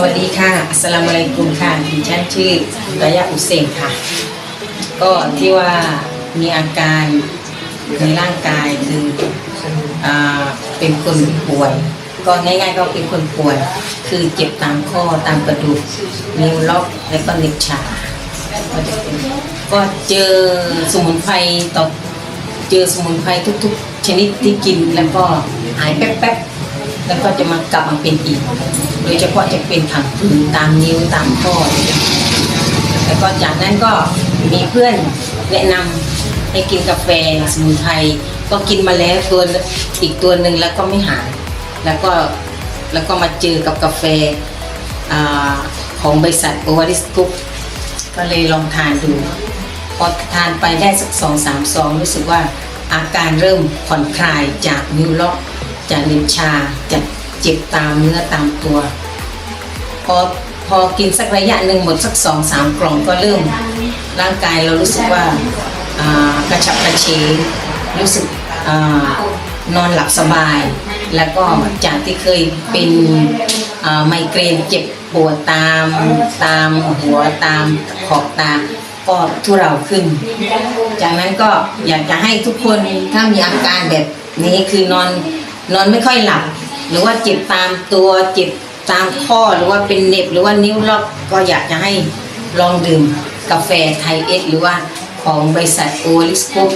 สวัสดีค่ะอัสสลามุอะลัยกุมค่ะดิฉันชื่อระยะอุเซงค่ะ ก็ที่ว่ามีอาการในร่างกายคืออ่าเป็นคนป่วย ก็ง่ายๆก็เป็นคนป่วย คือเจ็บตามข้อตามกระดูกนิ้วล็อกและก็เน็บชาก็จะเป็นก็เจอสมุนไพรต่อเจอสมุนไพรทุก ๆ ชนิดที่กินแล้วก็หายแป๊บๆ แล้วก็จะมากลับมาเป็นอีก โดยเฉพาะจะเป็นผังผืดตามนิ้วตามข้อแล้วก็จากนั้นก็มีเพื่อนแนะนำให้กินกาแฟสมุนไพรก็กินมาแล้วตัวอีกตัวหนึ่งแล้วก็ไม่หาย แล้วก็แล้วก็มาเจอกับกาแฟอของบริษัทโอวาริสกุ๊ปก็เลยลองทานดูพอทานไปได้สักสองสามซองรู้สึกว่าอาการเริ่มผ่อนคลายจากนิ้วล็อก จากนิ้วชาจากเจ็บตามเนื้อตามตัว พอพอกินสักระยะหนึ่งหมดสักสองสามกล่องก็เริ่ม ร่างกายเรารู้สึกว่ากระฉับกระเฉงรู้สึกอนอนหลับสบาย แล้วก็จากที่เคยเป็นไมเกรนเจ็บปวดตามตามหัวตามขอบตาก็ทุเราขึ้น จากนั้นก็อยากจะให้ทุกคนถ้ามีอาการแบบนี้คือนอน นอนไม่ค่อยหลับ หรือว่าเจ็บตามตัวเจ็บตามข้อหรือว่าเป็นเน็บหรือว่านิ้วล็อกก็อยากจะให้ลองดื่มกาแฟไทยเอสหรือว่าของบริษัทโอลิสกุป